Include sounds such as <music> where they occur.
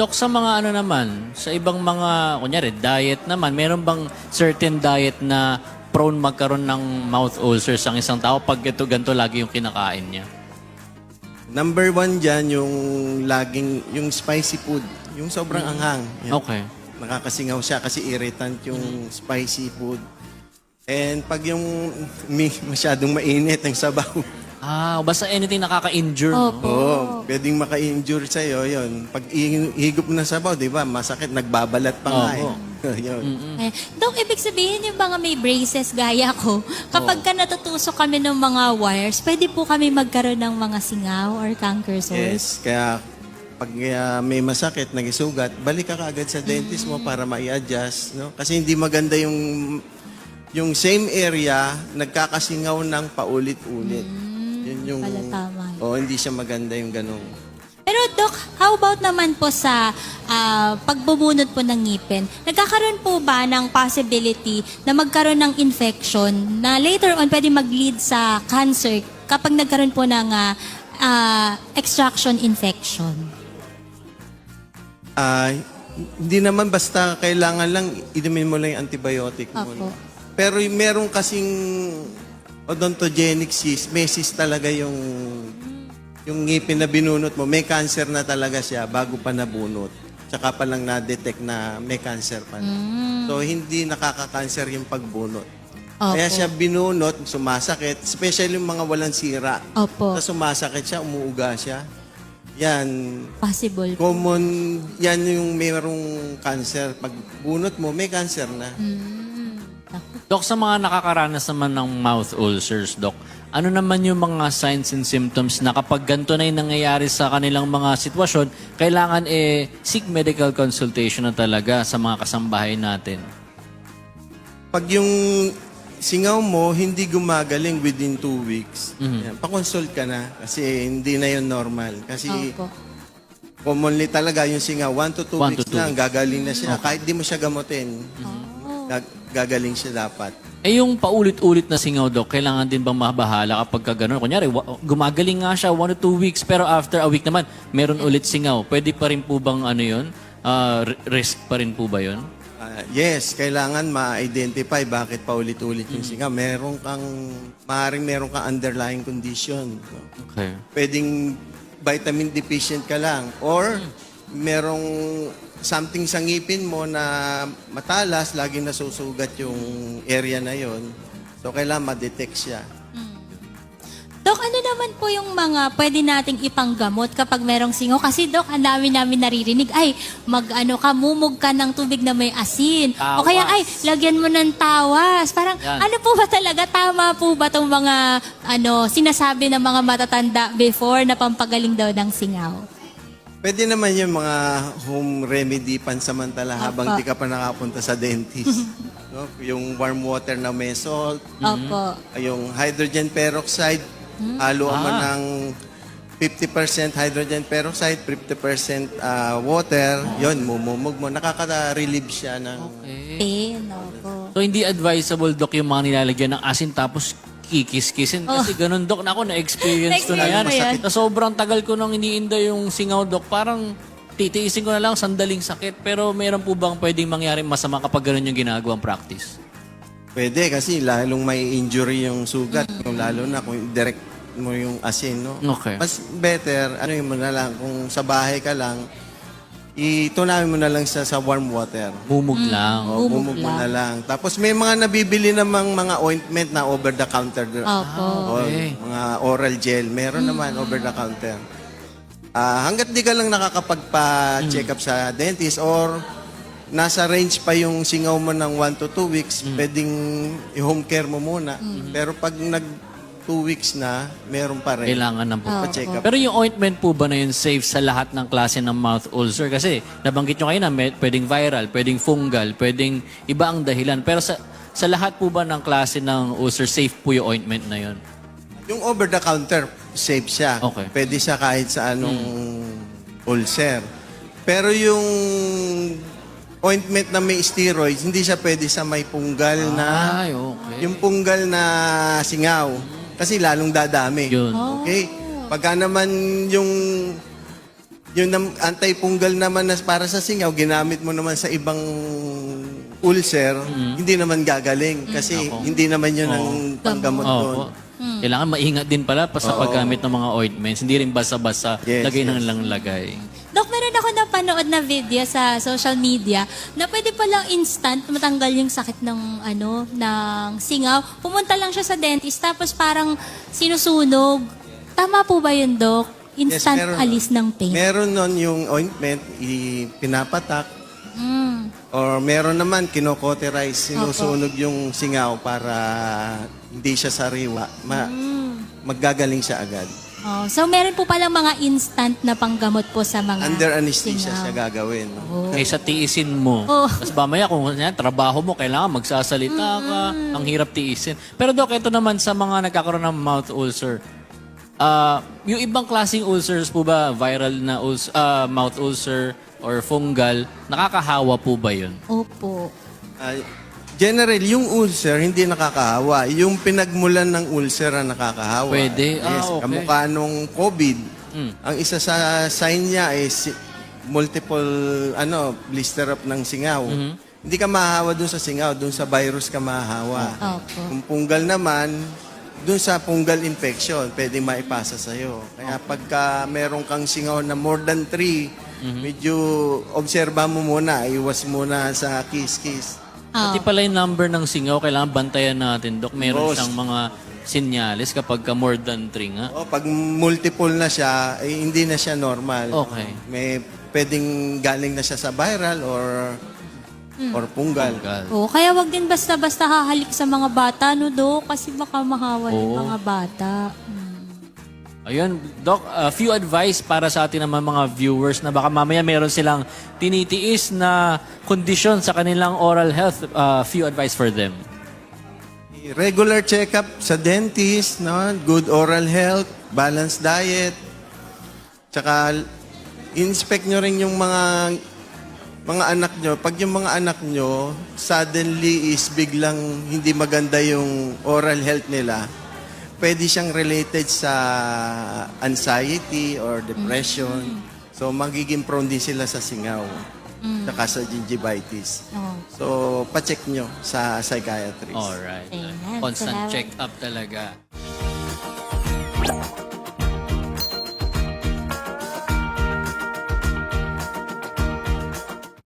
Dok, sa mga ano naman, sa ibang mga, kunyari, diet naman, meron bang certain diet na prone magkaroon ng mouth ulcers ang isang tao pag ito ganito lagi yung kinakain niya? Number one dyan, yung laging, yung spicy food. Yung sobrang anghang. Yan. Okay. Nakakasingaw siya kasi irritant yung spicy food. And pag yung may <laughs> masyadong mainit ang sabaw, Ah, basta anything nakaka-injure. Opo. Oo, pwedeng maka-injure sa'yo, yun. Pag i- higop mo ng sabaw, di ba, masakit, nagbabalat pa nga Oo. eh. <laughs> yun. Eh, Dok, ibig sabihin yung mga may braces gaya ko, kapag ka natutusok kami ng mga wires, pwede po kami magkaroon ng mga singaw or canker Yes, sores? kaya pag uh, may masakit, nagisugat, balik ka kaagad sa dentist mo para ma-adjust. No? Kasi hindi maganda yung yung same area, nagkakasingaw ng paulit-ulit. Yun yung... pala tama. Oo, hindi siya maganda yung ganong... Pero Dok, how about naman po sa ah, pagbubunot po ng ngipin? Nagkakaroon po ba ng possibility na magkaroon ng infection na later on pwede mag-lead sa cancer kapag nagkaroon po ng ah, ah, extraction infection? Ah, hindi naman basta kailangan lang inumin mo lang yung antibiotic mo. Opo. Pero yung meron kasing odontogenic cyst, cyst talaga yung yung ngipin na binunot mo, may cancer na talaga siya bago pa nabunot. Tsaka pa lang na-detect na may cancer pa na. So, hindi nakaka-cancer yung pagbunot. Opo. Kaya siya binunot, sumasakit, especially yung mga walang sira. Opo. Tapos sumasakit siya, umuuga siya. Yan, Possible. common, yan yung mayroong cancer. Pag bunot mo, may cancer na. Dok, sa mga nakakaranas naman ng mouth ulcers, Dok, ano naman yung mga signs and symptoms na kapag ganito na yung nangyayari sa kanilang mga sitwasyon, kailangan eh seek medical consultation na talaga sa mga kasambahay natin? Pag yung singaw mo, hindi gumagaling within two weeks, yan, pa-consult ka na kasi hindi na yun normal. Kasi Opo. commonly talaga yung singaw, one to two One weeks to two lang, gagaling na siya. Kahit di mo siya gamutin, gag- gagaling siya dapat. Eh yung paulit-ulit na singaw, Dok, kailangan din bang mabahala kapag ka ganun? Kunyari, gumagaling nga siya one to two weeks, pero after a week naman, meron ulit singaw. Pwede pa rin po bang ano yun? R- risk pa rin po ba yun? Ah, yes, kailangan ma-identify bakit paulit-ulit yung singaw. Meron kang, maaaring meron kang underlying condition. Okay. pwedeng vitamin deficient ka lang or merong something sa ngipin mo na matalas, laging nasusugat yung area na yon. So, kailangan ma-detect siya. Dok, ano naman po yung mga pwede nating ipanggamot kapag merong singaw? Kasi Dok, ang dami namin naririnig, ay, mag ano ka, mumog ka ng tubig na may asin. O kaya, ay, lagyan mo ng tawas. Parang, Yan. ano po ba talaga? Tama po ba tong mga, ano, sinasabi ng mga matatanda before na pampagaling daw ng singaw? Pwede naman yung mga home remedy pansamantala habang Apa. di ka pa nakapunta sa dentist. <laughs> no? Yung warm water na may salt, Opo. yung hydrogen peroxide, haluan mo Ah. ng 50% hydrogen peroxide, 50% ah, water, yon mumumog mo. Nakaka-relieve siya ng... Pain, opo. So hindi advisable, Dok, yung mga nilalagyan ng asin tapos kikis-kisin. Kasi ganun, Dok, na ako na-experience ko na yan. Oh. Na-experience mo yan? Sa sobrang tagal ko nang iniinda yung singaw, Dok, parang titiisin ko na lang sandaling sakit. Pero meron po bang pwedeng mangyari masama kapag ganun yung ginagawang practice? Pwede kasi lalong may injury yung sugat, kung lalo na kung direct mo yung asin, no? Okay. Mas better, ano yung mo na lang, kung sa bahay ka lang, itunawin mo na lang sa, sa warm water. Mumog lang. O, Bumog bumog mo lang. na lang. Tapos may mga nabibili namang mga ointment na over the counter. Opo. O, Okay. mga oral gel. Meron naman over the counter. Ah, hanggat di ka lang nakakapagpa-check up sa dentist or nasa range pa yung singaw mo ng 1 to 2 weeks, pwedeng i-home care mo muna. Pero pag nag 2 weeks na, meron pa rin. Kailangan ng po. Pa-check up. Pero yung ointment po ba na yun safe sa lahat ng klase ng mouth ulcer? Kasi nabanggit nyo kayo na may, pwedeng viral, pwedeng fungal, pwedeng iba ang dahilan. Pero sa sa lahat po ba ng klase ng ulcer, safe po yung ointment na yun? Yung over the counter, safe siya. Okay. Pwede siya kahit sa anong ulcer. Pero yung ointment na may steroids, hindi siya pwede sa may punggal na Ay, okay. yung punggal na singaw. Kasi lalong dadami. Yun. Okay? Pagka naman yung yung nam- anti-punggal naman na para sa singaw, ginamit mo naman sa ibang ulcer, hindi naman gagaling. Kasi hindi naman yun ang panggamot doon. Opo. Kailangan maingat din pala pa sa paggamit ng mga ointments. Hindi rin basa-basa, Yes, lagay yes. ng lang lagay. Napanood na video sa social media na pwede palang instant matanggal yung sakit ng ano ng singaw. Pumunta lang siya sa dentist tapos parang sinusunog. Tama po ba yun, Dok? Instant meron. alis ng pain. Meron nun yung ointment, ipinapatak, Mm. or meron naman kinokoterize, sinusunog yung singaw para hindi siya sariwa. Ma- Maggagaling siya agad. Oh, so meron po palang mga instant na panggamot po sa mga Under anesthesia singaw. siya gagawin. Kaysa tiisin mo. Oh. Tapos mamaya kung yan, trabaho mo, kailangan magsasalita ka. Ang hirap tiisin. Pero Dok, ito naman sa mga nagkakaroon ng mouth ulcer. Ah, yung ibang klaseng ulcers po ba, viral na ulcer, ah, mouth ulcer or fungal, nakakahawa po ba yun? Opo. Ah, general, yung ulcer hindi nakakahawa. Yung pinagmulan ng ulcer ang nakakahawa. Pwede? Ah, Yes, okay. kamukha nung COVID. Mm. Ang isa sa sign niya is multiple ano blister up ng singaw. Mm-hmm. Hindi ka mahahawa dun sa singaw, dun sa virus ka mahahawa. Opo. Kung punggal naman, dun sa fungal infection, pwede maipasa sa'yo. Kaya pagka meron kang singaw na more than three, Mm-hmm. medyo obserba mo muna, iwas muna sa kiss-kiss. Pati pala yung number ng singaw, kailangan bantayan natin, Dok. Meron Boss. siyang mga sinyalis kapag ka more than 3 nga. O, pag multiple na siya, eh, hindi na siya normal. Okay. May pwedeng galing na siya sa viral or or punggal. Fungal. Oh, kaya wag din basta-basta hahalik sa mga bata, no, Dok? Kasi baka mahawa yung Oo. mga bata. Mm. Ayun, Doc, a few advice para sa atin naman mga viewers na baka mamaya meron silang tinitiis na kondisyon sa kanilang oral health. A few advice for them. Regular checkup sa dentist, no? good oral health, balanced diet. Tsaka inspect nyo rin yung mga mga anak nyo. Pag yung mga anak nyo suddenly is biglang hindi maganda yung oral health nila, pwede siyang related sa anxiety or depression. So magiging prone din sila sa singaw. Tsaka sa gingivitis. Oh. So, pacheck nyo sa psychiatrist. Alright. Ayan, Constant salamat. check-up talaga.